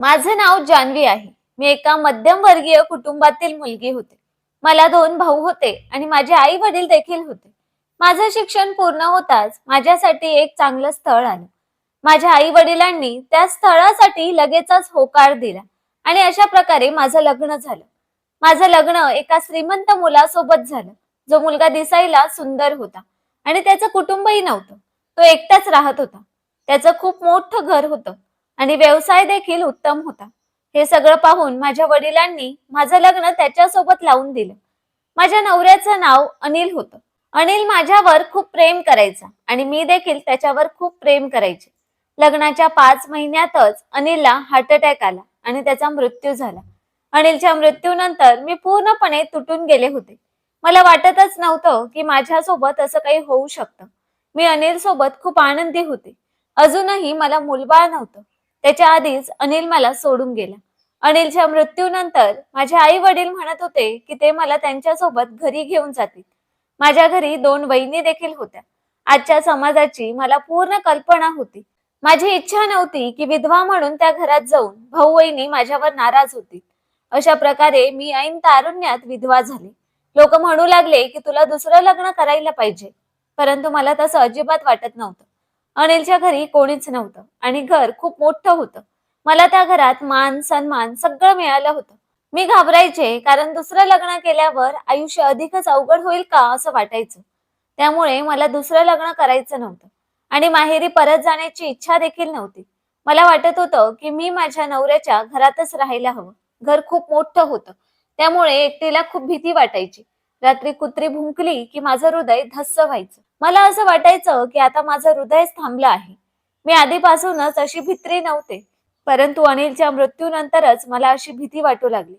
माझं नाव जान्हवी आहे. मी एका मध्यमवर्गीय कुटुंबातील मुलगी होते. मला दोन भाऊ होते आणि माझे आई वडील देखील होते. माझं शिक्षण पूर्ण होताच माझ्यासाठी एक चांगलं स्थळ आलं. माझ्या आई वडिलांनी त्या स्थळासाठी लगेचच होकार दिला आणि अशा प्रकारे माझं लग्न झालं. माझं लग्न एका श्रीमंत मुलासोबत झालं. जो मुलगा दिसायला सुंदर होता आणि त्याचं कुटुंबही नव्हतं. तो एकटाच राहत होता. त्याचं खूप मोठं घर होतं. आणि व्यवसाय देखील उत्तम होता. हे सगळं पाहून माझ्या वडिलांनी माझं लग्न त्याच्यासोबत लावून दिलं. माझ्या नवऱ्याचं नाव अनिल होतं. अनिल माझ्यावर खूप प्रेम करायचा आणि मी देखील त्याच्यावर खूप प्रेम करायचे. लग्नाच्या पाच महिन्यातच अनिलला हार्ट अटॅक आला आणि त्याचा मृत्यू झाला. अनिलच्या मृत्यूनंतर मी पूर्णपणे तुटून गेले होते. मला वाटतच नव्हतं की माझ्यासोबत असं काही होऊ शकतं. मी अनिल सोबत खूप आनंदी होते. अजूनही मला मुलबाळ नव्हतं. त्याच्या आधीच अनिल मला सोडून गेला. अनिलच्या मृत्यूनंतर माझे आई वडील म्हणत होते की ते मला त्यांच्यासोबत घरी घेऊन जातील. माझ्या घरी दोन वहिनी देखील होत्या. आजच्या समाजाची मला पूर्ण कल्पना होती. माझी इच्छा नव्हती की विधवा म्हणून त्या घरात जाऊन भाऊ वहिनी माझ्यावर नाराज होती अशा प्रकारे मी ऐन तारुण्यात विधवा झाले. लोक म्हणू लागले की तुला दुसरं लग्न करायला पाहिजे. परंतु मला तसं अजिबात वाटत नव्हतं. अनिलच्या घरी कोणीच नव्हतं आणि घर खूप मोठं होतं. मला त्या घरात मान सन्मान सगळं मिळालं होतं. मी घाबरायचे कारण दुसरं लग्न केल्यावर आयुष्य अधिकच अवघड होईल का असं वाटायचं. त्यामुळे मला दुसरं लग्न करायचं नव्हतं आणि माहेरी परत जाण्याची इच्छा देखील नव्हती. मला वाटत होतं की मी माझ्या नवऱ्याच्या घरातच राहायला हवं. घर खूप मोठं होतं. त्यामुळे एकटीला खूप भीती वाटायची. रात्री कुत्री भुंकली की माझं हृदय धस्स व्हायचं. मला असं वाटायचं की आता माझं हृदय थांबलं आहे. मी आधीपासूनच अशी भित्री नव्हते परंतु अनिलच्या मृत्यूनंतरच मला अशी भीती वाटू लागली.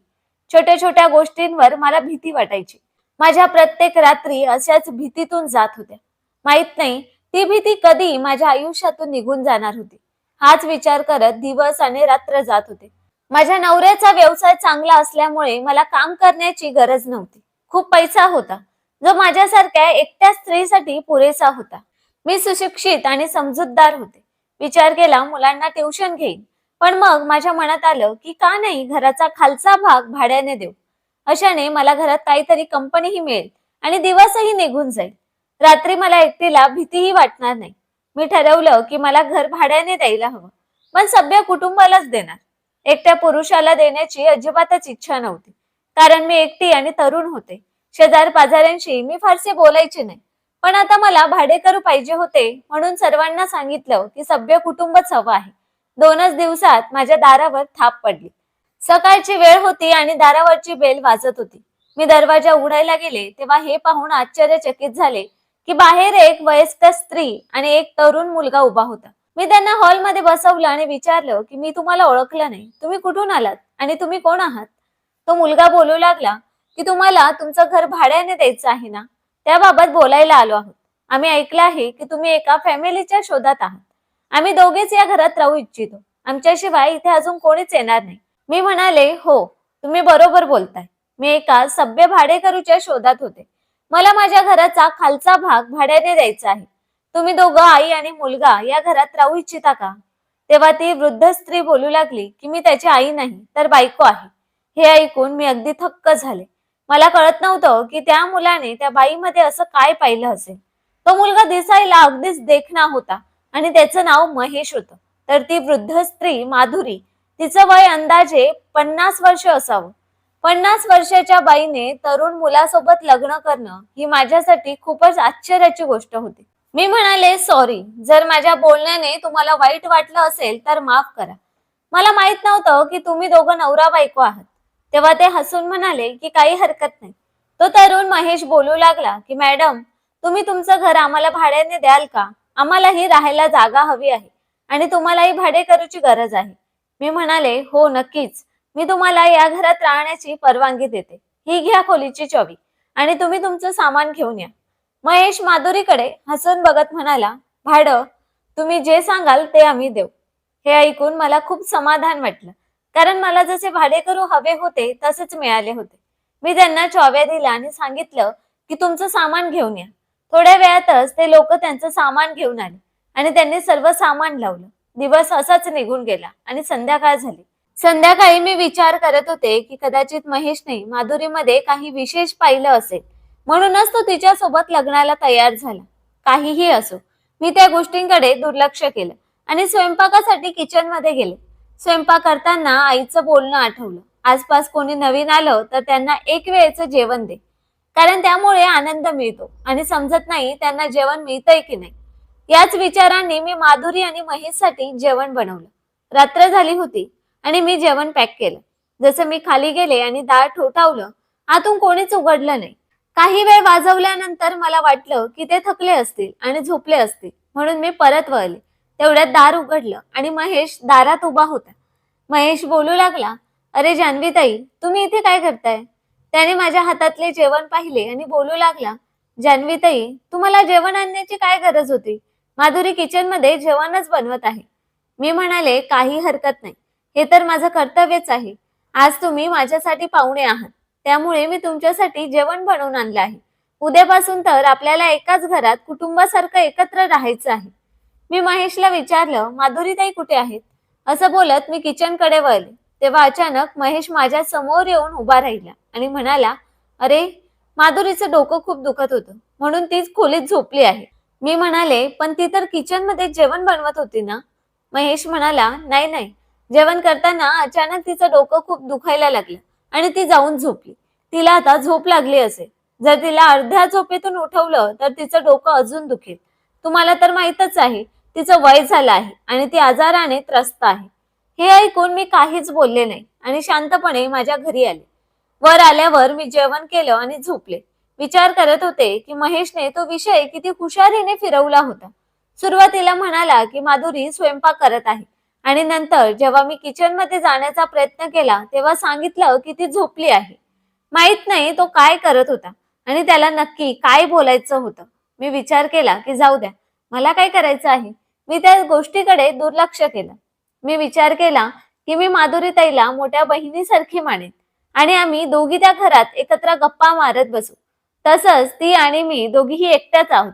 छोट्या छोट्या गोष्टींवर मला भीती वाटायची. माझ्या प्रत्येक रात्री अशाच भीतीतून जात होत्या. माहीत नाही ती भीती कधी माझ्या आयुष्यातून निघून जाणार होती. हाच विचार करत दिवस आणि रात्र जात होते. माझ्या नवऱ्याचा व्यवसाय चांगला असल्यामुळे मला काम करण्याची गरज नव्हती. खूप पैसा होता. जो माझ्यासारख्या एकट्या स्त्रीसाठी पुरेसा होता. मी सुशिक्षित आणि समजूतदार होते. विचार केला मुलांना ट्युशन घेईन. पण मग माझ्या मनात आलं की का नाही घराचा खालचा भाग भाड्याने देऊ. अशाने मला घरात काहीतरी कंपनीही मिळेल आणि दिवसही निघून जाईल. रात्री मला एकटीला भीतीही वाटणार नाही. मी ठरवलं की मला घर भाड्याने द्यायला हवं. पण सभ्य कुटुंबालाच देणार. एकट्या पुरुषाला देण्याची अजिबातच इच्छा नव्हती. कारण मी एकटी आणि तरुण होते. शेजार पाजाऱ्यांशी मी फारसे बोलायचे नाही. पण आता मला भाडेकरू पाहिजे होते म्हणून सर्वांना सांगितलं की सभ्य कुटुंबच हवं आहे. दोनच दिवसात माझ्या दारावर थाप पडली. सकाळची वेळ होती आणि दारावरची बेल वाजत होती. मी दरवाजा उघडायला गेले तेव्हा हे पाहून आश्चर्यचकित झाले की बाहेर एक वयस्कर स्त्री आणि एक तरुण मुलगा उभा होता. मी त्यांना हॉलमध्ये बसवलं आणि विचारलं की मी तुम्हाला ओळखलं नाही. तुम्ही कुठून आलात? आणि तुम्ही कोण आहात? तो मुलगा बोलू लागला की तुम्हाला तुमचं घर भाड्याने द्यायचं आहे ना? त्याबाबत बोलायला आलो आहोत. आम्ही ऐकलं आहे की तुम्ही एका फॅमिलीच्या शोधात आहात. आम्ही दोघेच या घरात राहू इच्छितो. आमच्याशिवाय इथे अजून कोणीच येणार नाही. मी म्हणाले हो तुम्ही बरोबर बोलताय. मी एका सभ्य भाडेकरूच्या शोधात होते. मला माझ्या घराचा खालचा भाग भाड्याने द्यायचा आहे. तुम्ही दोघं आई आणि मुलगा या घरात राहू इच्छिता का? तेव्हा ती वृद्ध स्त्री बोलू लागली की मी त्याची आई नाही तर बायको आहे. हे ऐकून मी अगदी थक्क झाले. मला कळत नव्हतं की त्या मुलाने त्या बाईमध्ये असं काय पाहिलं असेल. तो मुलगा दिसायला अगदीच देखणा होता आणि त्याचं नाव महेश होतं. तर ती वृद्ध स्त्री माधुरी तिचं वय अंदाजे पन्नास वर्ष असावं. पन्नास वर्षाच्या बाईने तरुण मुलासोबत लग्न करणं ही माझ्यासाठी खूपच आश्चर्याची गोष्ट होती. मी म्हणाले सॉरी जर माझ्या बोलण्याने तुम्हाला वाईट वाटलं असेल तर माफ करा. मला माहीत नव्हतं की तुम्ही दोघं नवरा बायको आहात. तेव्हा ते हसून म्हणाले की काही हरकत नाही. तो तरुण महेश बोलू लागला की मॅडम तुम्ही तुमचं घर आम्हाला भाड्याने द्याल का? आम्हालाही राहायला जागा हवी आहे आणि तुम्हालाही भाडे करूची गरज आहे. मी म्हणाले हो नक्कीच. मी तुम्हाला या घरात राहण्याची परवानगी देते. ही घ्या खोलीची चावी आणि तुम्ही तुमचं सामान घेऊन या. महेश माधुरीकडे हसून बघत म्हणाला भाडं तुम्ही जे सांगाल ते आम्ही देऊ. हे ऐकून मला खूप समाधान वाटलं. कारण मला जसे भाडेकरू हवे होते तसेच मिळाले होते. मी त्यांना चौव्या दिला आणि सांगितलं की तुमचं सामान घेऊन या. थोड्या वेळातच ते लोक त्यांचं सामान घेऊन आले आणि त्यांनी सर्व सामान लावलं. दिवस असाच निघून गेला आणि संध्याकाळ झाली. संध्याकाळी मी विचार करत होते की कदाचित महेशने माधुरीमध्ये काही विशेष पाहिलं असेल. म्हणूनच तो तिच्यासोबत लग्नाला तयार झाला. काहीही असो मी त्या गोष्टींकडे दुर्लक्ष केलं आणि स्वयंपाकासाठी किचनमध्ये गेले. स्वयंपाक करताना आईचं बोलणं आठवलं. आसपास कोणी नवीन आलं तर त्यांना एक वेळेचं जेवण दे. कारण त्यामुळे आनंद मिळतो आणि समजत नाही त्यांना जेवण मिळतंय की नाही. याच विचारांनी मी माधुरी आणि महेशसाठी जेवण बनवलं. रात्र झाली होती आणि मी जेवण पॅक केलं. जसं मी खाली गेले आणि दाळ ठोठावलं आतून कोणीच उघडलं नाही. काही वेळ वाजवल्यानंतर मला वाटलं की ते थकले असतील आणि झोपले असतील म्हणून मी परत वळले. तेवढ्यात दार उघडलं आणि महेश दारात उभा होता. महेश बोलू लागला अरे जान्हवीताई तुम्ही इथे काय करताय? त्याने माझ्या हातातले जेवण पाहिले आणि बोलू लागला जान्हवीताई तुम्हाला जेवण आणण्याची काय गरज होती? माधुरी किचनमध्ये जेवणच बनवत आहे. मी म्हणाले काही हरकत नाही. हे तर माझं कर्तव्यच आहे. आज तुम्ही माझ्यासाठी पाहुणे आहात. त्यामुळे मी तुमच्यासाठी जेवण बनवून आणलं आहे. उद्यापासून तर आपल्याला एकाच घरात कुटुंबासारखं एकत्र राहायचं आहे. मी महेशला विचारलं माधुरीताई कुठे आहेत? असं बोलत मी किचनकडे वळले. तेव्हा अचानक महेश माझ्यासमोर येऊन उभा राहिला आणि म्हणाला अरे माधुरीचं डोकं खूप दुखत होतं म्हणून तीच खोलीत झोपली आहे. मी म्हणाले पण ती तर किचनमध्ये जेवण बनवत होती ना? महेश म्हणाला नाही नाही. जेवण करताना अचानक तिचं डोकं खूप दुखायला लागलं आणि ती जाऊन झोपली. तिला आता झोप लागली असेल. जर तिला अर्ध्या झोपेतून उठवलं तर तिचं डोकं अजून दुखेल. तुम्हाला तर माहीतच आहे तिचं वय झालं आहे आणि ती आजाराने त्रस्त आहे. हे ऐकून मी काहीच बोलले नाही आणि शांतपणे माझ्या घरी आले. वर आल्यावर मी जेवण केलं आणि झोपले. विचार करत होते की महेशने तो विषय किती हुशारीने फिरवला होता. सुरुवातीला म्हणाला की माधुरी स्वयंपाक करत आहे आणि नंतर जेव्हा मी किचनमध्ये जाण्याचा प्रयत्न केला तेव्हा सांगितलं की ती झोपली आहे. माहीत नाही तो काय करत होता आणि त्याला नक्की काय बोलायचं होतं. मी विचार केला की जाऊ द्या मला काय करायचं आहे? मी त्या गोष्टीकडे दुर्लक्ष केलं. मी विचार केला की मी माधुरीताईला मोठ्या बहिणीसारखी मानेन आणि आम्ही दोघी त्या घरात एकत्र गप्पा मारत बसू. तसंच ती आणि मी दोघीही एकट्याच आहोत.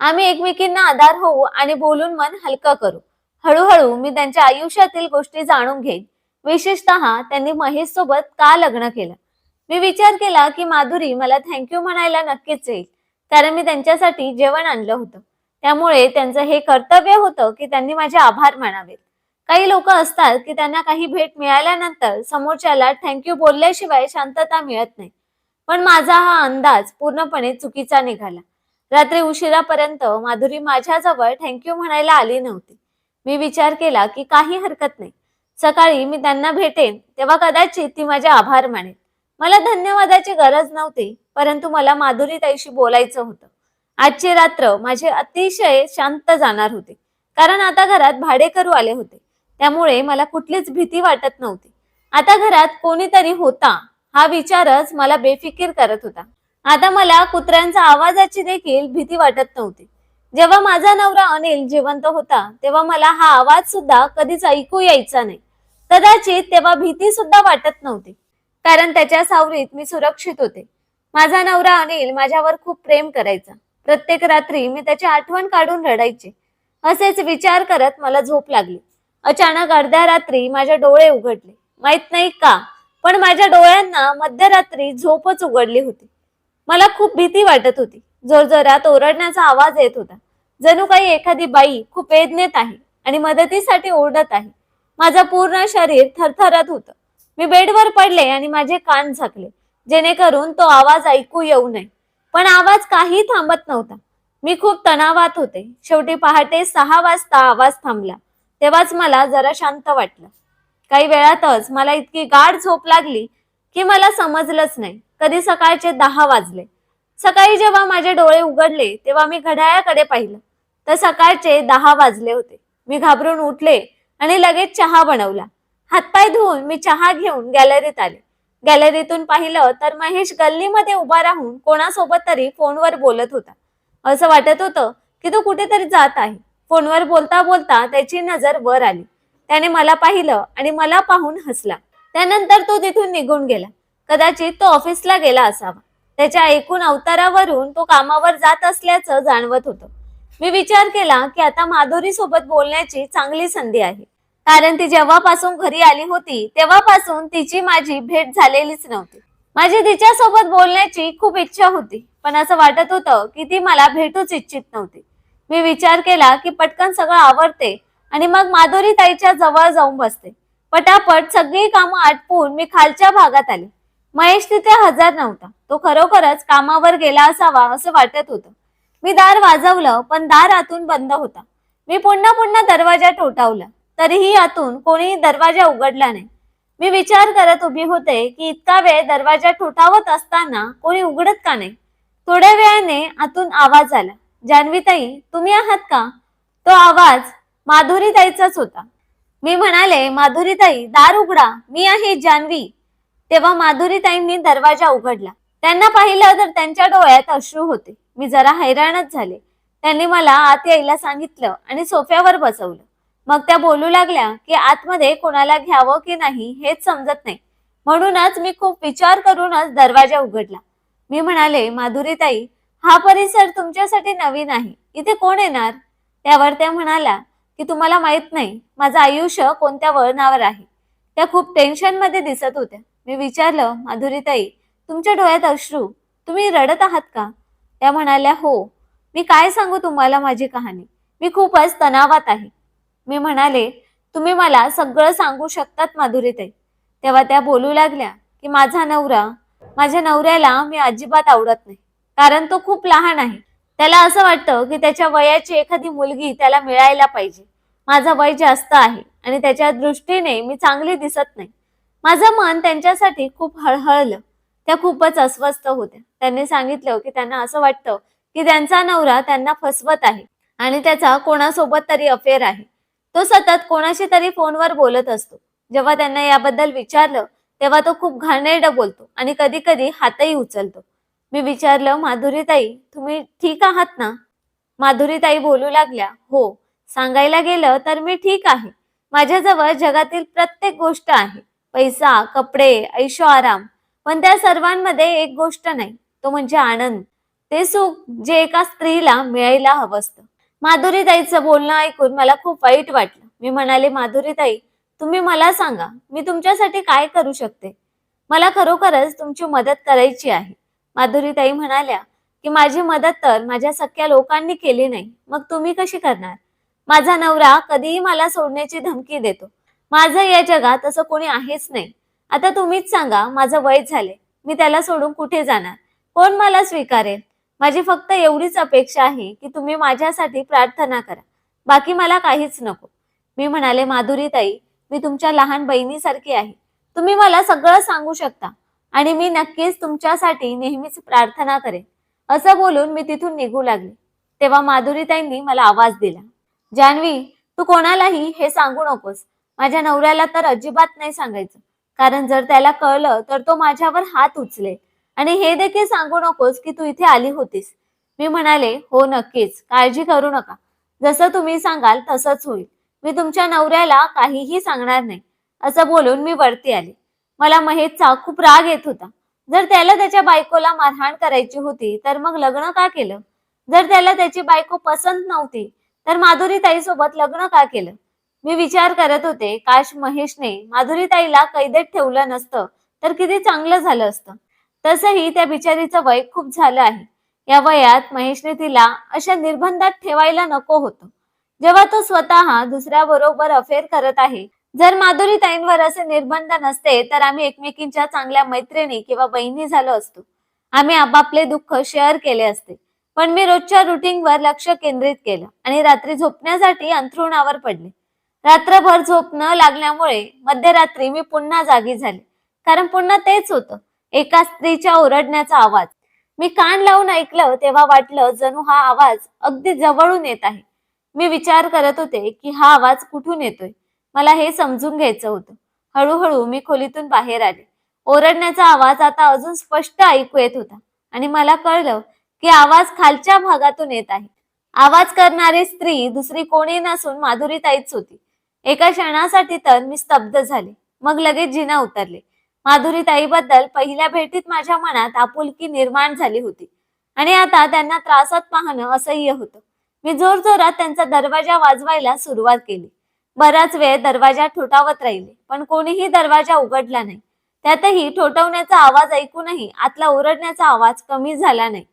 आम्ही एकमेकींना आधार होऊ आणि बोलून मन हलकं करू. हळूहळू मी त्यांच्या आयुष्यातील गोष्टी जाणून घेईन. विशेषतः त्यांनी महेश सोबत का लग्न केलं? मी विचार केला की माधुरी मला थँक्यू म्हणायला नक्कीच येईल कारण मी त्यांच्यासाठी जेवण आणलं होतं. त्यामुळे त्यांचं हे कर्तव्य होतं की त्यांनी माझे आभार मानावेत. काही लोक असतात की त्यांना काही भेट मिळाल्यानंतर समोरच्याला थँक्यू बोलल्याशिवाय शांतता मिळत नाही. पण माझा हा अंदाज पूर्णपणे चुकीचा निघाला. रात्री उशिरापर्यंत माधुरी माझ्याजवळ थँक्यू म्हणायला आली नव्हती. मी विचार केला की काही हरकत नाही. सकाळी मी त्यांना भेटेन तेव्हा कदाचित ती माझे आभार मानेल. मला धन्यवादाची गरज नव्हती परंतु मला माधुरी ताईशी बोलायचं होतं. आजची रात्र माझे अतिशय शांत जाणार होते. कारण आता घरात भाडेकरू आले होते. त्यामुळे मला कुठलीच भीती वाटत नव्हती. आता घरात कोणीतरी होता हा विचारच मला बेफिकीर करत होता. आता मला कुत्र्यांचा आवाजाची देखील भीती वाटत नव्हती. जेव्हा माझा नवरा अनिल जिवंत होता तेव्हा मला हा आवाज सुद्धा कधीच ऐकू यायचा नाही. कदाचित तेव्हा भीती सुद्धा वाटत नव्हती. कारण त्याच्या सावरीत मी सुरक्षित होते. माझा नवरा अनिल माझ्यावर खूप प्रेम करायचा. प्रत्येक रात्री मी त्याची आठवण काढून रडायचे. असेच विचार करत मला झोप लागली. अचानक अर्ध्या रात्री माझे डोळे उघडले. माहीत नाही का पण माझ्या डोळ्यांना मध्यरात्री झोपच उघडली होती. मला खूप भीती वाटत होती. जोरजोरात ओरडण्याचा आवाज येत होता. जणू काही एखादी बाई खूप वेदनेत आहे आणि मदतीसाठी ओरडत आहे. माझं पूर्ण शरीर थरथरत होतं. मी बेडवर पडले आणि माझे कान झाकले. जेणेकरून तो आवाज ऐकू येऊ नये. पण आवाज काही थांबत नव्हता. मी खूप तणावात होते. शेवटी पहाटे सहा वाजता आवाज थांबला. तेव्हाच मला जरा शांत वाटलं. काही वेळातच मला इतकी गाढ झोप लागली की मला समजलंच नाही. कधी सकाळचे दहा वाजले. सकाळी जेव्हा माझे डोळे उघडले तेव्हा मी घड्याळाकडे पाहिलं. तर सकाळचे दहा वाजले होते. मी घाबरून उठले आणि लगेच चहा बनवला. हातपाय धुवून मी चहा घेऊन गॅलरीत आले. गॅलरीतून पाहिलं तर महेश गल्लीमध्ये उभा राहून कोणासोबत तरी फोनवर बोलत होता. असं वाटत होतं की तो कुठेतरी जात आहे. फोनवर बोलता बोलता त्याची नजर वर आली. त्याने मला पाहिलं आणि मला पाहून हसला. त्यानंतर तो तिथून निघून गेला. कदाचित तो ऑफिसला गेला असावा. त्याच्या एकूण अवतारावरून तो कामावर जात असल्याचं जाणवत होतं. मी विचार केला की आता माधुरी सोबत बोलण्याची चांगली संधी आहे. कारण ती जेव्हापासून घरी आली होती तेव्हापासून तिची माझी भेट झालेलीच नव्हती. माझी तिच्यासोबत बोलण्याची खूप इच्छा होती पण असं वाटत होतं की ती मला भेटूच इच्छित नव्हती. मी विचार केला की पटकन सगळं आवडते आणि मग माधुरी ताईच्या जवळ जाऊन बसते. पटापट सगळी कामं आटपून मी खालच्या भागात आले. महेश तिथे हजर नव्हता. तो खरोखरच कामावर गेला असावा असं वाटत होतं. मी दार वाजवलं पण दार आतून बंद होता. मी पुन्हा पुन्हा दरवाजा ठोठावला. तरीही आतून कोणीही दरवाजा उघडला नाही. मी विचार करत उभी होते की इतका वेळ दरवाजा ठोठावत असताना कोणी उघडत का नाही? थोड्या वेळाने आतून आवाज आला. जान्हवीताई तुम्ही आहात का? तो आवाज माधुरीताईचाच होता. मी म्हणाले माधुरीताई दार उघडा. मी आहे जान्हवी तेव्हा माधुरीताईंनी दरवाजा उघडला. त्यांना पाहिलं तर त्यांच्या डोळ्यात अश्रू होते. मी जरा हैराणच झाले. त्यांनी मला आत यायला सांगितलं आणि सोफ्यावर बसवलं. मग त्या बोलू लागल्या की आतमध्ये कोणाला घ्यावं की नाही हेच समजत नाही. म्हणूनच मी खूप विचार करूनच दरवाजा उघडला. मी म्हणाले माधुरीताई हा परिसर तुमच्यासाठी नवीन आहे. इथे कोण येणार? त्यावर त्या म्हणाल्या की तुम्हाला माहीत नाही माझं आयुष्य कोणत्या वळणावर आहे. त्या खूप टेन्शनमध्ये दिसत होत्या. मी विचारलं माधुरीताई तुमच्या डोळ्यात अश्रू तुम्ही रडत आहात का? त्या म्हणाल्या हो. मी काय सांगू तुम्हाला माझी कहाणी? मी खूपच तणावात आहे. मी म्हणाले तुम्ही मला सगळं सांगू शकतात माधुरीताई तेव्हा त्या बोलू लागल्या की माझा नवरा माझ्या नवऱ्याला मी अजिबात आवडत नाही कारण तो खूप लहान आहे. त्याला असं वाटतं की त्याच्या वयाची एखादी मुलगी त्याला मिळायला पाहिजे. माझं वय जास्त आहे आणि त्याच्या दृष्टीने मी चांगली दिसत नाही. माझं मन त्यांच्यासाठी खूप हळहळलं. त्या खूपच अस्वस्थ होत्या. त्यांनी सांगितलं की त्यांना असं वाटतं की त्यांचा नवरा त्यांना फसवत आहे आणि त्याचा कोणासोबत तरी अफेअर आहे. तो सतत कोणाशी तरी फोनवर बोलत असतो. जेव्हा त्यांना याबद्दल विचारलं तेव्हा तो खूप घाणेरडं बोलतो आणि कधी कधी हातही उचलतो. मी विचारलं माधुरीताई तुम्ही ठीक आहात ना? माधुरीताई बोलू लागल्या हो सांगायला गेलं तर मी ठीक आहे. माझ्याजवळ जगातील प्रत्येक गोष्ट आहे. पैसा कपडे ऐशो आराम. पण त्या सर्वांमध्ये एक गोष्ट नाही तो म्हणजे आनंद. ते सुख जे एका स्त्रीला मिळायला हवं असतं. माधुरीताईचं बोलणं ऐकून मला खूप वाईट वाटलं. मी म्हणाले माधुरीताई तुम्ही मला सांगा मी तुमच्यासाठी काय करू शकते? मला खरोखरच तुमची मदत करायची आहे. माधुरीताई म्हणाल्या की माझी मदत तर माझ्या सख्या लोकांनी केली नाही. मग तुम्ही कशी करणार? माझा नवरा कधीही मला सोडण्याची धमकी देतो. माझं या जगात असं कोणी आहेच नाही. आता तुम्हीच सांगा माझं वय झाले. मी त्याला सोडून कुठे जाणार? कोण मला स्वीकारेल? माझी फक्त एवढीच अपेक्षा आहे की तुम्ही माझ्यासाठी प्रार्थना करा. बाकी मला काहीच नको. मी म्हणाले माधुरीताई मी तुमच्या लहान बहिणीसारखी आहे. तुम्ही मला सगळं सांगू शकता आणि मी नक्कीच तुमच्यासाठी नेहमीच प्रार्थना करेन. असं बोलून मी तिथून निघू लागले. तेव्हा माधुरीताईंनी मला आवाज दिला जान्हवी तू कोणालाही हे सांगू नकोस. माझ्या नवऱ्याला तर अजिबात नाही सांगायचं. कारण जर त्याला कळलं तर तो माझ्यावर हात उचलेल. आणि हे देखील सांगू नकोस की तू इथे आली होतीस. मी म्हणाले हो नक्कीच. काळजी करू नका. जसं तुम्ही सांगाल तसंच होईल. मी तुमच्या नवऱ्याला काहीही सांगणार नाही. असं बोलून मी वरती आले. मला महेशचा खूप राग येत होता. जर त्याला त्याच्या बायकोला मारहाण करायची होती तर मग लग्न का केलं? जर त्याला त्याची बायको पसंत नव्हती तर माधुरीताईसोबत लग्न का केलं? मी विचार करत होते काश महेशने माधुरीताईला कैदेत ठेवलं नसतं तर किती चांगलं झालं असतं. तसंही त्या बिचारीचं वय खूप झालं आहे. या वयात महेशने तिला अशा निर्बंधात ठेवायला नको होतं. जेव्हा तो स्वतः दुसऱ्या बरोबर अफेअर करत आहे जर माधुरी ताईंवर असे निर्बंध नसते तर आम्ही एकमेकींच्या चांगल्या मैत्रिणी किंवा बहिणी झालो असतो. आम्ही आपापले दुःख शेअर केले असते. पण मी रोजच्या रुटीनवर लक्ष केंद्रित केलं आणि रात्री झोपण्यासाठी अंथरुणावर पडले. रात्रभर झोप न लागल्यामुळे मध्यरात्री मी पुन्हा जागी झाले. कारण पुन्हा तेच होतं. एका स्त्रीच्या ओरडण्याचा आवाज. मी कान लावून ऐकलं तेव्हा वाटलं जणू हा आवाज अगदी जवळून येत आहे. मी विचार करत होते की हा आवाज कुठून येतोय? मला हे समजून घ्यायचं होतं. हळूहळू मी खोलीतून बाहेर आले. ओरडण्याचा आवाज आता अजून स्पष्ट ऐकू येत होता आणि मला कळलं की आवाज खालच्या भागातून येत आहे. आवाज करणारी स्त्री दुसरी कोणी नसून माधुरी ताईच होती. एका क्षणासाठी तर मी स्तब्ध झाले. मग लगेच जिना उतरले. माधुरी ताईबद्दल पहिल्या भेटीत माझ्या मनात आपुलकी निर्माण झाली होती. आणि आता त्यांना त्रासात पाहणं असह्य होतं. मी जोरजोरात त्यांचा दरवाजा वाजवायला सुरुवात केली. बराच वेळ दरवाजा ठोठावत राहिले पण कोणीही दरवाजा उघडला नाही. त्यातही ठोठवण्याचा आवाज ऐकूनही आतला ओरडण्याचा आवाज कमी झाला नाही.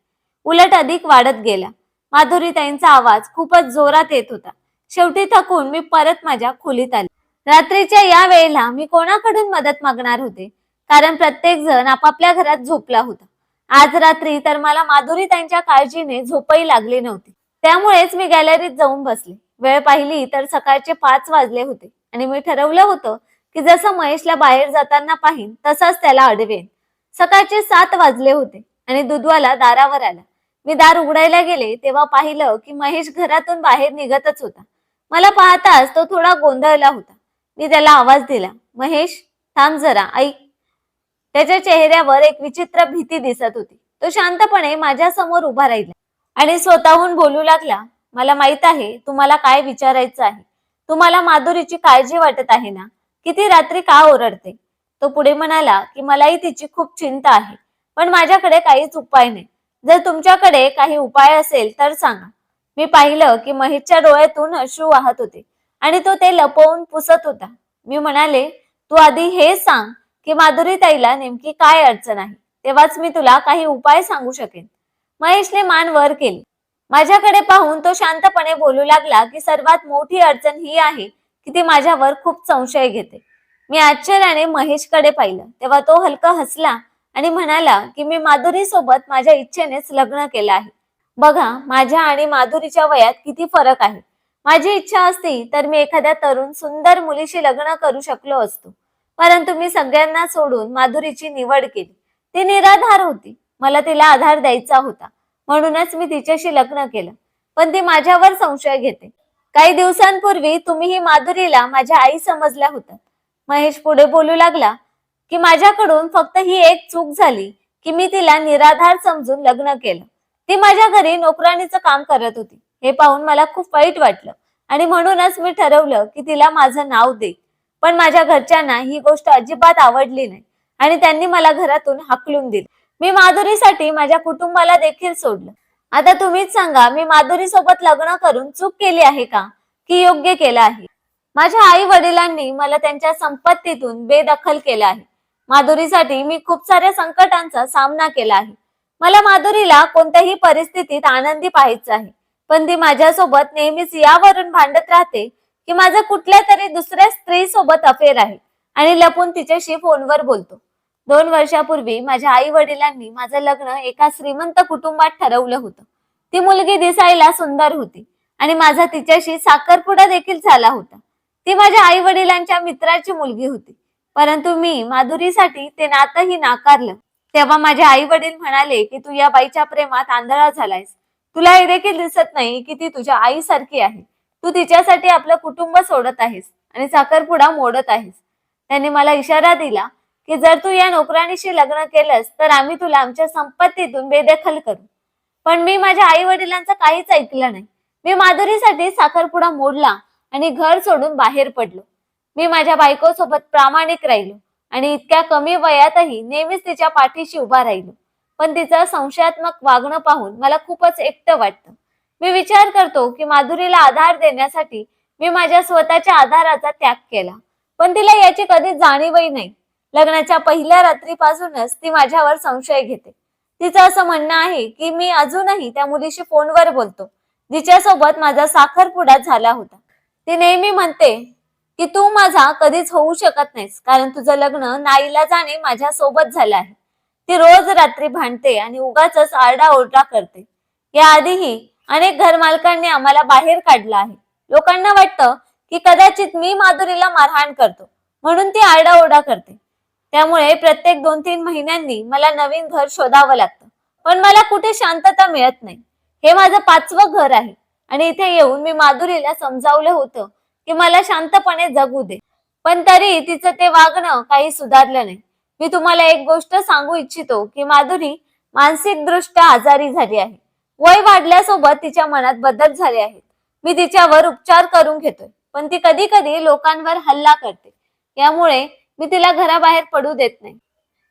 उलट अधिक वाढत गेला. माधुरीताईंचा आवाज खूपच जोरात येत होता. शेवटी थकून मी परत माझ्या खोलीत आले. रात्रीच्या या वेळेला मी कोणाकडून मदत मागणार होते? कारण प्रत्येक जण आपापल्या घरात झोपला होता. आज रात्री तर मला माधुरी त्यांच्या काळजीने झोपही लागली नव्हती. त्यामुळेच मी गॅलरीत जाऊन बसले. वेळ पाहिली तर सकाळचे पाच वाजले होते आणि मी ठरवलं होतं की जसं महेशला बाहेर जाताना पाहिन तसाच त्याला अडवेन. सकाळचे सात वाजले होते आणि दुधवाला दारावर आला. मी दार उघडायला गेले तेव्हा पाहिलं की महेश घरातून बाहेर निघतच होता. मला पाहताच तो थोडा गोंधळला होता. मी त्याला आवाज दिला महेश थांब जरा ऐक. त्याच्या चेहऱ्यावर एक विचित्र भीती दिसत होती. तो शांतपणे माझ्यासमोर उभा राहिला आणि स्वतःहून बोलू लागला मला माहीत आहे तुम्हाला काय विचारायचं आहे? तुम्हाला माधुरीची काळजी वाटत आहे ना? किती रात्री का ओरडते? तो पुढे म्हणाला की मलाही तिची खूप चिंता आहे पण माझ्याकडे काहीच उपाय नाही. जर तुमच्याकडे काही उपाय असेल तर सांगा. मी पाहिलं की महेशच्या डोळ्यातून अश्रू वाहत होते आणि तो ते लपवून पुसत होता. मी म्हणाले तू आधी हे सांग की माधुरी ताईला नेमकी काय अडचण आहे? तेव्हाच मी तुला काही उपाय सांगू शकेन. महेशने मान वर केली. माझ्याकडे पाहून तो शांतपणे बोलू लागला की सर्वात मोठी अडचण ही आहे की ती माझ्यावर खूप संशय घेते. मी आश्चर्याने महेशकडे पाहिलं. तेव्हा तो हलका हसला आणि म्हणाला की मी माधुरी सोबत माझ्या इच्छेनेच लग्न केलं आहे. बघा माझ्या आणि माधुरीच्या वयात किती फरक आहे. माझी इच्छा असती तर मी एखाद्या तरुण सुंदर मुलीशी लग्न करू शकलो असतो. परंतु मी सगळ्यांना सोडून माधुरीची निवड केली. ती निराधार होती. मला तिला आधार द्यायचा होता. म्हणूनच मी तिच्याशी लग्न केलं. पण ती माझ्यावर संशय घेते. काही दिवसांपूर्वी तुम्ही ही माधुरीला माझ्या आई समजल्या होत्या. महेश पुढे बोलू लागला की माझ्याकडून फक्त ही एक चूक झाली की मी तिला निराधार समजून लग्न केलं. ती माझ्या घरी नोकराणीचं काम करत होती. हे पाहून मला खूप वाईट वाटलं. आणि म्हणूनच मी ठरवलं की तिला माझं नाव दे. पण माझ्या घरच्यांना ही गोष्ट अजिबात आवडली नाही. आणि त्यांनी मला घरातून हाकलून दिली. मी माधुरीसाठी माझ्या कुटुंबाला देखील सोडलं. आता तुम्हीच सांगा मी माधुरी सोबत लग्न करून चूक केली आहे का? की योग्य केलं आहे? माझ्या आई वडिलांनी मला त्यांच्या संपत्तीतून बेदखल केलं आहे. माधुरीसाठी मी खूप साऱ्या संकटांचा सामना केला आहे. मला माधुरीला कोणत्याही परिस्थितीत आनंदी पाहायचं आहे. पण ती माझ्यासोबत नेहमीच यावरून भांडत राहते की माझं कुठल्या तरी दुसऱ्या स्त्री सोबत अफेअर आहे. आणि लपून तिच्याशी फोनवर बोलतो. दोन वर्षापूर्वी माझ्या आई वडिलांनी माझं लग्न एका श्रीमंत कुटुंबात ठरवलं होतं. ती मुलगी दिसायला सुंदर होती आणि माझा तिच्याशी साखरपुडा देखील झाला होता. ती माझ्या आई वडिलांच्या मित्राची मुलगी होती. परंतु मी माधुरीसाठी ते नातंही नाकारलं. तेव्हा माझे आई वडील म्हणाले की तू या बाईच्या प्रेमात आंधळा झालायस. तुला हे देखील दिसत नाही की ती तुझ्या आईसारखी आहे. तू तिच्यासाठी आपलं कुटुंब सोडत आहेस आणि साखरपुडा मोडत आहेस. त्याने मला इशारा दिला की जर तू या नोकराणीशी लग्न केलंस तर आम्ही तुला आमच्या संपत्तीतून बेदखल करू. पण मी माझ्या आई वडिलांचं काहीच ऐकलं नाही. मी माधुरीसाठी साखरपुडा मोडला आणि घर सोडून बाहेर पडलो. मी माझ्या बायकोसोबत प्रामाणिक राहिलो आणि इतक्या कमी वयातही नेहमीच तिच्या पाठीशी उभा राहिलो. पण तिचं संशयात्मक वागणं पाहून मला खूपच एकटं वाटतं. मी विचार करतो की माधुरीला आधार देण्यासाठी मी माझ्या स्वतःच्या आधाराचा त्याग केला. पण तिला याची कधी जाणीवही नाही. लग्नाच्या पहिल्या रात्रीपासूनच ती माझ्यावर संशय घेते. तिचं असं म्हणणं आहे की मी अजूनही त्या मुलीशी फोनवर बोलतो जिच्यासोबत माझा साखरपुडा झाला होता. ती नेहमी म्हणते की तू माझा कधीच होऊ शकत नाहीस कारण तुझं लग्न नाईला जाणे माझ्या सोबत झालं आहे. ती रोज रात्री भांडते आणि उगाच आरडाओरडा करते. याआधीही अनेक घरमालकांनी आम्हाला बाहेर काढलं आहे. लोकांना वाटतं की कदाचित मी माधुरीला मारहाण करतो. म्हणून ती आरडाओरडा करते. त्यामुळे प्रत्येक दोन तीन महिन्यांनी मला नवीन घर शोधावं लागतं. पण मला कुठे शांतता मिळत नाही. हे माझं पाचवं घर आहे. आणि इथे येऊन मी माधुरीला समजावलं होतं की मला शांतपणे जगू दे. पण तरी तिचं ते वागणं काही सुधारलं नाही. मी तुम्हाला एक गोष्ट सांगू इच्छितो की माधुरी मानसिकदृष्ट्या आजारी झाली आहे. वय वाढल्यासोबत तिच्या मनात बदल झाले आहेत. मी तिच्यावर उपचार करून घेतोय पण ती कधी कधी लोकांवर हल्ला करते. यामुळे मी तिला घराबाहेर पडू देत नाही.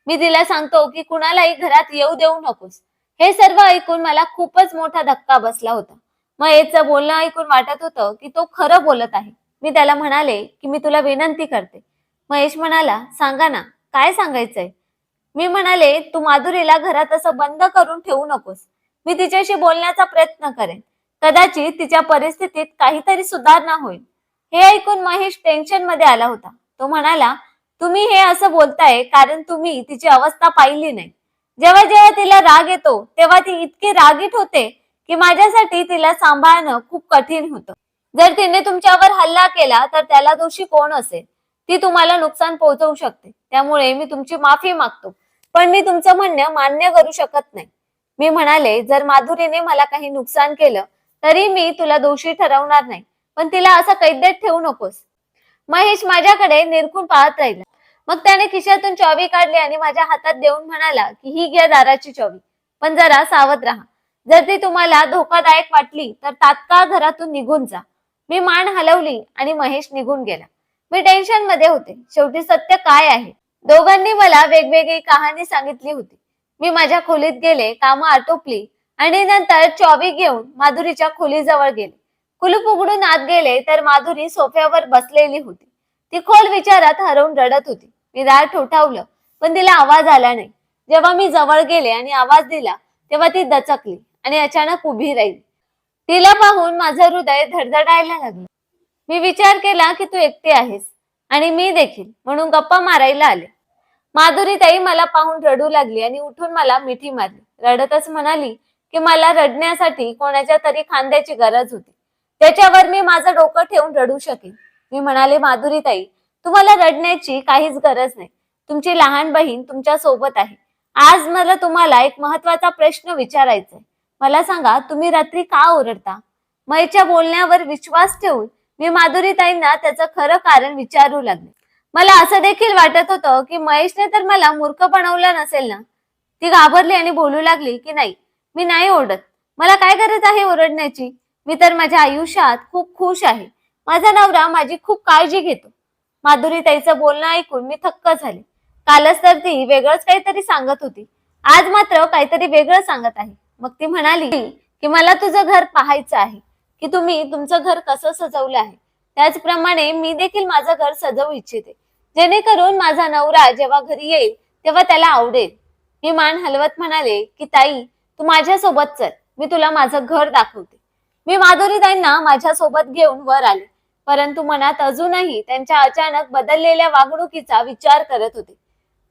मी तिला सांगतो की कुणालाही घरात येऊ देऊ नकोस. हे सर्व ऐकून मला खूपच मोठा धक्का बसला होता. मग याचं बोलणं ऐकून वाटत होतं की तो खरं बोलत आहे. मी त्याला म्हणाले की मी तुला विनंती करते. महेश म्हणाला सांगा ना काय सांगायचंय? मी म्हणाले तू माधुरीला घरात असं बंद करून ठेवू नकोस. मी तिच्याशी बोलण्याचा प्रयत्न करेन. कदाचित तिच्या परिस्थितीत काहीतरी सुधारणा होईल. हे ऐकून महेश टेन्शनमध्ये आला होता. तो म्हणाला तुम्ही हे असं बोलताय कारण तुम्ही तिची अवस्था पाहिली नाही. जेव्हा जेव्हा तिला राग येतो तेव्हा ती इतकी रागीट होते की माझ्यासाठी तिला सांभाळणं खूप कठीण होतं. जर तिने तुमच्यावर हल्ला केला तर त्याला दोषी कोण असेल? ती तुम्हाला नुकसान पोहोचवू शकते. त्यामुळे मी तुमची माफी मागतो. पण मी तुमचं म्हणणं मान्य करू शकत नाही. मी म्हणाले जर माधुरीने मला काही नुकसान केलं तरी मी तुला दोषी ठरवणार नाही. पण तिला असं कैदेत ठेवू नकोस. महेश माझ्याकडे निरखून पाहत राहिला. मग त्याने खिशातून चावी काढली आणि माझ्या हातात देऊन म्हणाला की ही घ्या दाराची चावी. पण जरा सावध राहा. जर ती तुम्हाला धोकादायक वाटली तर तात्काळ घरातून निघून जा. मी मान हलवली आणि महेश निघून गेला. मी टेन्शनमध्ये होते. शेवटी सत्य काय आहे? दोघांनी मला वेगवेगळी कहाणी सांगितली होती. मी माझ्या खोलीत गेले कामं आटोपली आणि नंतर चॉबी घेऊन माधुरीच्या खोलीजवळ गेले. कुलूप उघडून आत गेले तर माधुरी सोफ्यावर बसलेली होती. ती खोल विचारात हरवून रडत होती. मी दार ठोठावलं पण तिला आवाज आला नाही. जेव्हा मी जवळ गेले आणि आवाज दिला तेव्हा ती दचकली आणि अचानक उभी राहिली. तिला पाहून माझं हृदय धडधडायला लागलं. मी विचार केला की तू एकटी आहेस आणि मी देखील म्हणून गप्पा मारायला आले. माधुरी ताई मला पाहून रडू लागली आणि उठून मला मिठी मारली. रडतच म्हणाली की मला रडण्यासाठी कोणाच्या तरी खांद्याची गरज होती. त्याच्यावर मी माझं डोकं ठेवून रडू शकेन. मी म्हणाले माधुरी ताई तुम्हाला रडण्याची काहीच गरज नाही. तुमची लहान बहीण तुमच्यासोबत आहे. आज मला तुम्हाला एक महत्त्वाचा प्रश्न विचारायचा आहे. मला सांगा तुम्ही रात्री का ओरडता? मयच्या बोलण्यावर विश्वास ठेवून मी माधुरी ताईंना त्याचं खरं कारण विचारू लागले. मला असं देखील वाटत होतं की महेशने तर मला मूर्ख बनवला नसेल ना. ती घाबरली आणि बोलू लागली की नाही मी नाही ओरडत. मला काय गरज आहे ओरडण्याची? मी तर माझ्या आयुष्यात खूप खुश आहे. माझा नवरा माझी खूप काळजी घेतो. माधुरी ताईचं बोलणं ऐकून मी थक्क झाले. कालच तर ती वेगळंच काहीतरी सांगत होती. आज मात्र काहीतरी वेगळं सांगत आहे. मग ती म्हणाली की मला तुझं घर पाहायचं आहे. की तुम्ही तुमचं घर कसं सजवलं आहे? त्याचप्रमाणे मी देखील माझं घर सजवू इच्छिते. जेणेकरून माझा नवरा जेव्हा घरी येईल तेव्हा त्याला आवडेल. मी मान हलवत म्हणाले की ताई तू माझ्यासोबत चल. मी तुला माझं घर दाखवते. मी माधुरी ताईंना माझ्यासोबत घेऊन वर आले. परंतु मनात अजूनही त्यांच्या अचानक बदललेल्या वागणुकीचा विचार करत होते.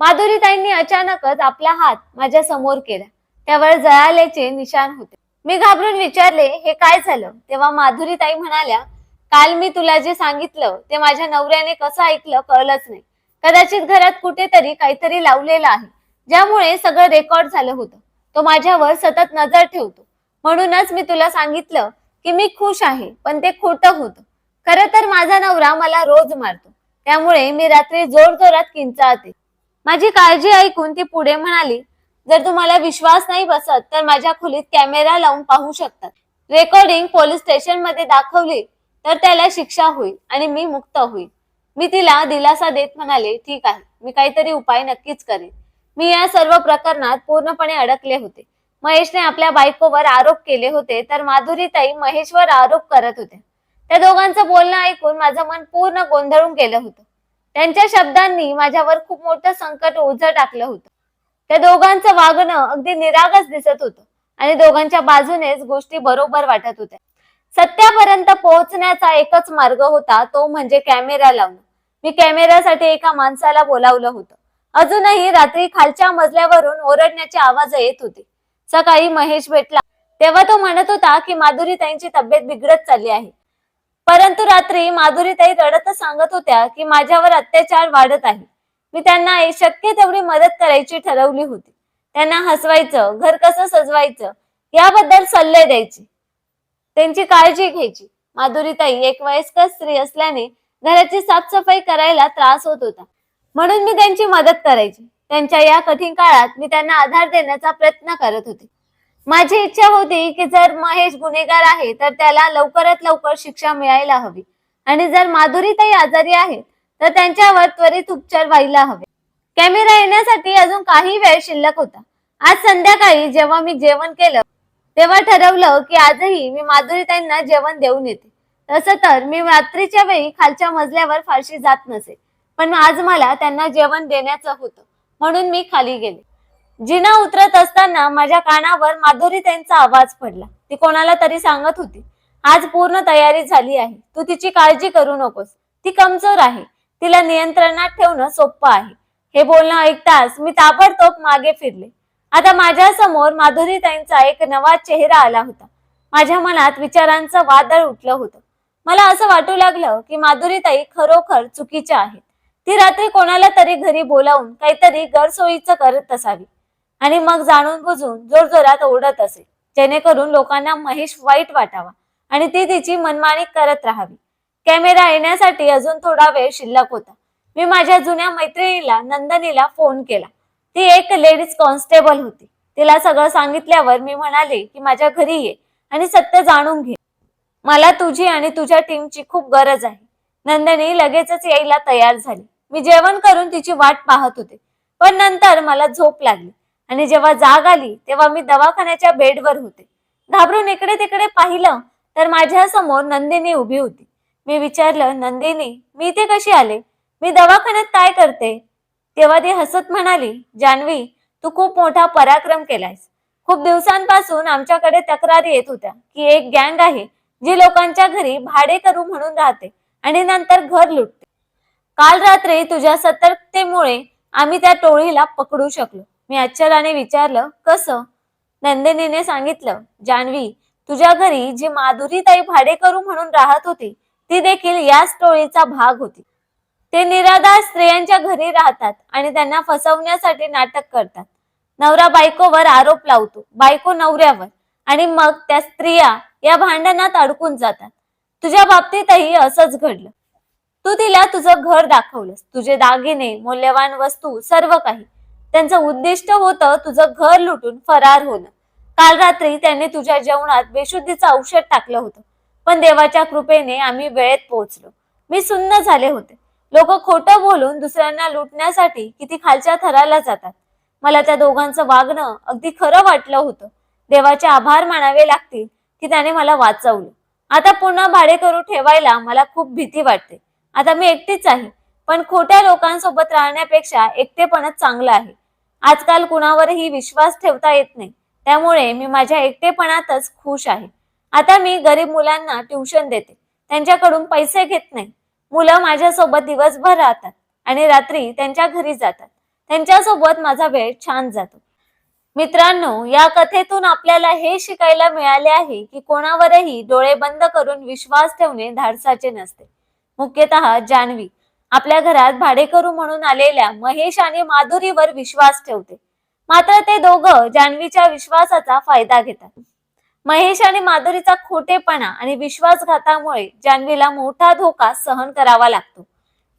माधुरी ताईंनी अचानकच आपला हात माझ्यासमोर केला. त्यावर जळाल्याचे निशाण होते. मी घाबरून विचारले हे काय झालं? तेव्हा माधुरी ताई म्हणाल्या काल मी तुला जे सांगितलं ते माझ्या नवऱ्याने कसं ऐकलं कळलंच नाही. कदाचित घरात कुठेतरी काहीतरी लावलेलं आहे ज्यामुळे सगळं रेकॉर्ड झालं होतं. तो माझ्यावर सतत नजर ठेवतो. म्हणूनच मी तुला सांगितलं की मी खुश आहे पण ते खोटं होतं. खरं तर माझा नवरा मला रोज मारतो. त्यामुळे मी रात्री जोर जोरात किंचाळते. माझी काळजी ऐकून ती पुढे म्हणाली जर तुम्हाला विश्वास नाही बसत तर माझ्या खोलीत कॅमेरा लावून पाहू शकतात. रेकॉर्डिंग पोलीस स्टेशनमध्ये दाखवली. तर त्याला शिक्षा होईल आणि मी मुक्त होईल. मी तिला दिलासा देत म्हणाले ठीक आहे मी काहीतरी उपाय नक्कीच करेन. मी या सर्व प्रकरणात पूर्णपणे अडकले होते. महेशने आपल्या बायकोवर आरोप केले होते तर माधुरीताई महेशवर आरोप करत होत्या. त्या दोघांचं बोलणं ऐकून माझं मन पूर्ण गोंधळून गेलं होतं. त्यांच्या शब्दांनी माझ्यावर खूप मोठं संकट ओझं टाकलं होतं. त्या दोघांचं वागणं अगदी निरागस दिसत होतं आणि दोघांच्या बाजूनेच गोष्टी बरोबर वाटत होत्या. सत्यापर्यंत पोहोचण्याचा एकच मार्ग होता तो म्हणजे कॅमेरा लावणं. मी कॅमेऱ्यासाठी एका माणसाला बोलावलं होतं. अजूनही रात्री खालच्या मजल्यावरून ओरडण्याचे आवाज येत होते. सकाळी महेश भेटला. तेव्हा तो म्हणत होता की माधुरीताईंची तब्येत बिघडत चालली आहे. परंतु रात्री माधुरीताई रडतच सांगत होत्या की माझ्यावर अत्याचार वाढत आहे. मी त्यांना शक्य तेवढी मदत करायची ठरवली होती. त्यांना हसवायचं घर कसं सजवायचं याबद्दल सल्ले द्यायचे. त्यांची काळजी घ्यायची. माधुरीताई एक वयस्कर स्त्री असल्याने घराची साफसफाई करायला त्रास होत होता. म्हणून मी त्यांची मदत करायची. त्यांच्या या कठीण काळात मी त्यांना आधार देण्याचा प्रयत्न करत होते. माझी इच्छा होती की जर महेश गुन्हेगार आहे तर त्याला लवकरात लवकर शिक्षा मिळायला हवी. आणि जर माधुरीताई आजारी आहेत तर त्यांच्यावर त्वरित उपचार व्हायला हवे. कॅमेरा येण्यासाठी अजून काही वेळ शिल्लक होता. आज संध्याकाळी जेव्हा मी जेवण केलं तेव्हा ठरवलं की आजही मी माधुरीताईंना जेवण देऊन येते. तसं तर मी रात्रीच्या वेळी खालच्या मजल्यावर फारशी जात नसे पण आज मला त्यांना जेवण देण्याचं होतं म्हणून मी खाली गेले. जिना उतरत असताना माझ्या कानावर माधुरी त्यांचा आवाज पडला. ती कोणाला तरी सांगत होती आज पूर्ण तयारी झाली आहे तू तिची काळजी करू नकोस. ती कमजोर आहे तिला नियंत्रणात ठेवणं सोपं आहे. हे बोलणं ऐकताच मी ताबडतोब मागे फिरले. आता माझ्यासमोर एक नवा चेहरा आला होता. माझ्या मनात विचारांचं वादळ उठलं होतं. मला असं वाटू लागलं की माधुरीताई खरोखर चुकीच्या आहेत. ती रात्री कोणाला तरी घरी बोलावून काहीतरी गरसोयीचं करत असावी. आणि मग जाणून बुजून जोरजोरात ओढत असे जेणेकरून लोकांना महेश वाईट वाटावा आणि ती तिची मनमानी करत राहावी. कॅमेरा येण्यासाठी अजून थोडा वेळ शिल्लक होता. मी माझ्या जुन्या मैत्रिणीला नंदनीला फोन केला. ती एक लेडीज कॉन्स्टेबल होती. तिला सगळं सांगितल्यावर मी म्हणाले की माझ्या घरी ये आणि सत्य जाणून घे. मला तुझी आणि तुझ्या टीमची खूप गरज आहे. नंदनी लगेचच यायला तयार झाली. मी जेवण करून तिची वाट पाहत होते. पण नंतर मला झोप लागली आणि जेव्हा जाग आली तेव्हा मी दवाखान्याच्या बेडवर होते. घाबरून इकडे तिकडे पाहिलं तर माझ्यासमोर नंदिनी उभी होती. मी विचारलं नंदिनी मी इथे कशी आले? मी दवाखान्यात काय करते? तेव्हा ती हसत म्हणाली जान्हवी तू खूप मोठा पराक्रम केलायस. खूप दिवसांपासून आमच्याकडे तक्रारी येत होत्या की एक गँग आहे जी लोकांच्या घरी भाडे करू म्हणून राहते आणि नंतर घर लुटते. काल रात्री तुझ्या सतर्कतेमुळे आम्ही त्या टोळीला पकडू शकलो. मी आश्चर्याने विचारलं कसं? नंदिनीने सांगितलं जान्हवी तुझ्या घरी जी माधुरीताई भाडेकरू म्हणून राहत होती ती देखील याच टोळीचा भाग होती. ते निराधार स्त्रियांच्या घरी राहतात आणि त्यांना फसवण्यासाठी नाटक करतात. नवरा बायकोवर आरोप लावतो. बायको नवऱ्यावर आणि मग त्या स्त्रिया या भांडणात अडकून जातात. तुझ्या बाबतीतही असंच घडलं. तू तिला तुझं घर दाखवलंस. तुझे दागिने मौल्यवान वस्तू सर्व काही. त्यांचं उद्दिष्ट होतं तुझं घर लुटून फरार होणं. काल रात्री त्यांनी तुझ्या जेवणात बेशुद्धीचं औषध टाकलं होतं. पण देवाच्या कृपेने आम्ही वेळेत पोहोचलो. मी सुन्न झाले होते. लोक खोटं बोलून दुसऱ्यांना लुटण्यासाठी किती खालच्या थराला जातात. मला त्या दोघांचं वागणं अगदी खरं वाटलं होतं. देवाचे आभार मानावे लागतील की त्याने मला वाचवलं. आता पुन्हा भाडे करू ठेवायला मला खूप भीती वाटते. आता मी एकटीच आहे पण खोट्या लोकांसोबत राहण्यापेक्षा एकटेपणच चांगलं आहे. आजकाल कुणावरही विश्वास ठेवता येत नाही त्यामुळे मी माझ्या एकटेपणातच खुश आहे. आता मी गरीब मुलांना ट्युशन देते त्यांच्याकडून पैसे घेत नाही मुलं माझ्यासोबत दिवसभर राहतात आणि रात्री त्यांच्या घरी जातात. त्यांच्यासोबत माझा वेळ छान जातो. मित्रांनो या कथेतून आपल्याला हे शिकायला मिळाले आहे की कोणावरही डोळे बंद करून विश्वास ठेवणे धाडसाचे नसते. मुख्यतः जान्हवी. आपल्या घरात भाडेकरू म्हणून आलेल्या महेश आणि माधुरीवर विश्वास ठेवते. मात्र ते दोघं जान्हवीच्या विश्वासाचा फायदा घेतात. महेश आणि माधुरीचा खोटेपणा आणि विश्वासघातामुळे जान्हवीला मोठा धोका सहन करावा लागतो.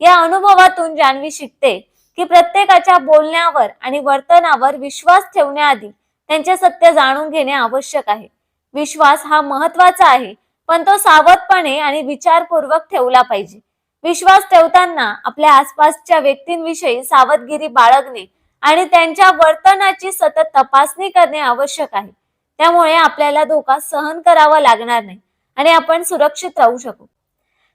या अनुभवातून जान्हवी शिकते की प्रत्येकाच्या बोलण्यावर आणि वर्तनावर विश्वास ठेवण्याआधी त्यांचे सत्य जाणून घेणे आवश्यक आहे. विश्वास हा महत्त्वाचा आहे पण तो सावधपणे आणि विचारपूर्वक ठेवला पाहिजे. विश्वास ठेवताना आपल्या आसपासच्या व्यक्तींविषयी सावधगिरी बाळगणे आणि त्यांच्या वर्तनाची सतत तपासणी करणे आवश्यक आहे. त्यामुळे आपल्याला धोका सहन करावा लागणार नाही आणि आपण सुरक्षित राहू शकू.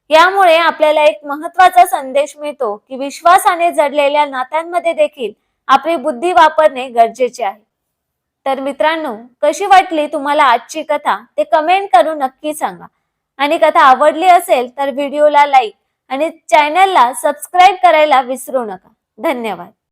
यामुळे आपल्याला एक महत्त्वाचा संदेश मिळतो की विश्वासाने जडलेल्या नात्यांमध्ये देखील आपली बुद्धी वापरणे गरजेचे आहे. तर मित्रांनो कशी वाटली तुम्हाला आजची कथा? ते कमेंट करून नक्की सांगा. आणि कथा आवडली असेल तर व्हिडिओला लाईक आणि चॅनलला सबस्क्राईब करायला विसरू नका. धन्यवाद.